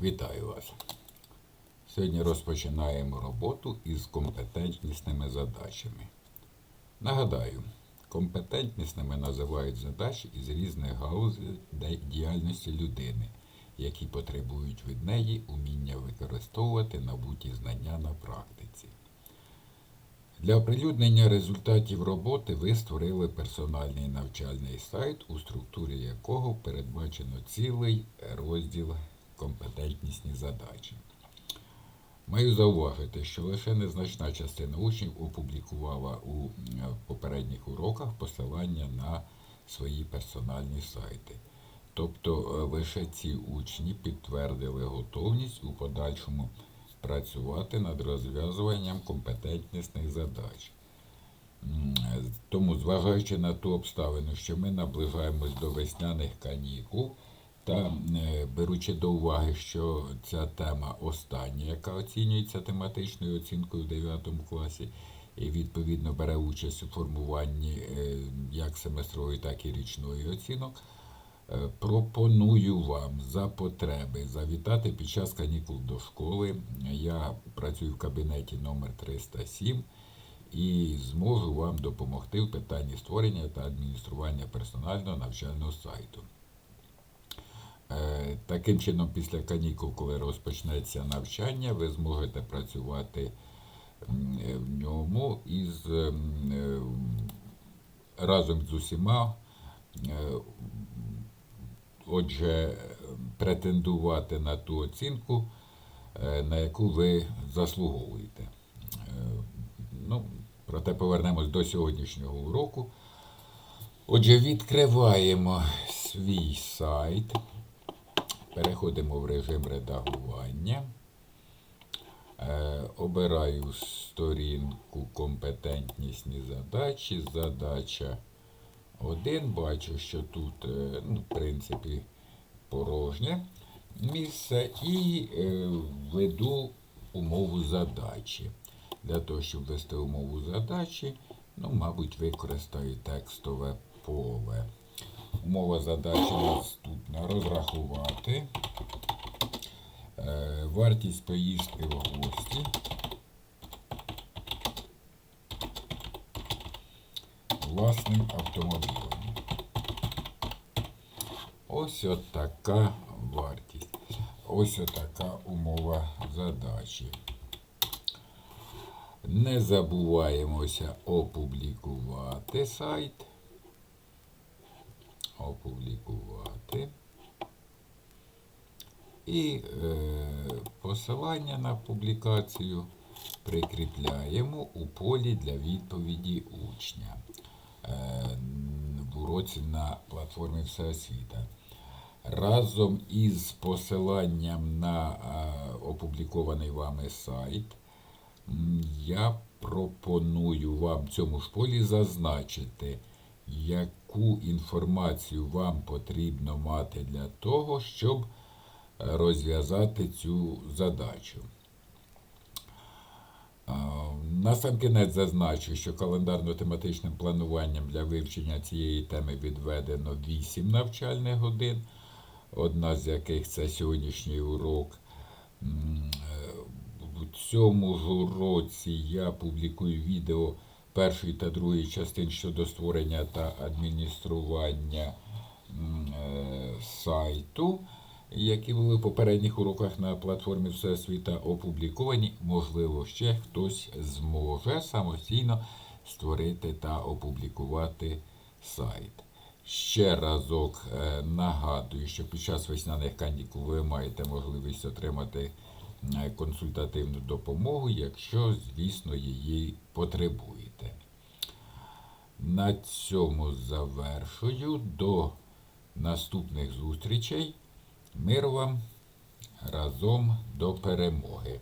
Вітаю вас. Сьогодні розпочинаємо роботу із компетентнісними задачами. Нагадаю, компетентнісними називають задачі із різних де- діяльності людини, які потребують від неї уміння використовувати набуті знання на практиці. Для оприлюднення результатів роботи ви створили персональний навчальний сайт, у структурі якого передбачено цілий розділ компетентнісні задачі. Маю зауважити, що лише незначна частина учнів опублікувала у е, попередніх уроках посилання на свої персональні сайти. Тобто е, лише ці учні підтвердили готовність у подальшому працювати над розв'язуванням компетентнісних задач. Е, Тому, зважаючи на ту обставину, що ми наближаємось до весняних канікул, та е, беручи до уваги, що ця тема остання, яка оцінюється тематичною оцінкою в 9 класі, і відповідно бере участь у формуванні е, як семестрової, так і річної оцінок, е, пропоную вам за потреби завітати під час канікул до школи. Я працюю в кабінеті номер 307 і зможу вам допомогти в питанні створення та адміністрування персонального навчального сайту. Е, Таким чином, після канікул, коли розпочнеться навчання, ви зможете працювати е, в ньому із е, разом з усіма. Отже, претендувати на ту оцінку, на яку ви заслуговуєте. Ну, проте повернемось до сьогоднішнього уроку. Отже, відкриваємо свій сайт. Переходимо в режим редагування. Е, обираю сторінку компетентнісні задачі. Задача 1. Бачу, що тут, е, ну, в принципі, порожнє місце і е, введу умову задачі. Для того, щоб ввести умову задачі, ну, мабуть, використаю текстове поле. Умова задачі наступна. Розрахувати е, вартість поїздки в гості власним автомобілем. Ось от така вартість. Ось от така умова задачі. Не забуваємося опублікувати сайт. Опублікувати. І е, посилання на публікацію прикріпляємо у полі для відповіді учня е, в уроці на платформі Всеосвіта. Разом із посиланням на е, опублікований вами сайт я пропоную вам в цьому ж полі зазначити, яку інформацію вам потрібно мати для того, щоб е, розв'язати цю задачу. Насамкінець зазначу, що календарно-тематичним плануванням для вивчення цієї теми відведено 8 навчальних годин, одна з яких це сьогоднішній урок. Е, В цьому ж уроці я публікую відео першої та другої частин щодо створення та адміністрування е, сайту, які були в попередніх уроках на платформі Всесвіта опубліковані. Можливо, ще хтось зможе самостійно створити та опублікувати сайт. Ще разок е, нагадую, що під час весняних канікул ви маєте можливість отримати е, консультативну допомогу, якщо, звісно, її потребуєте. На цьому завершую. До наступних зустрічей. Мир вам разом до перемоги.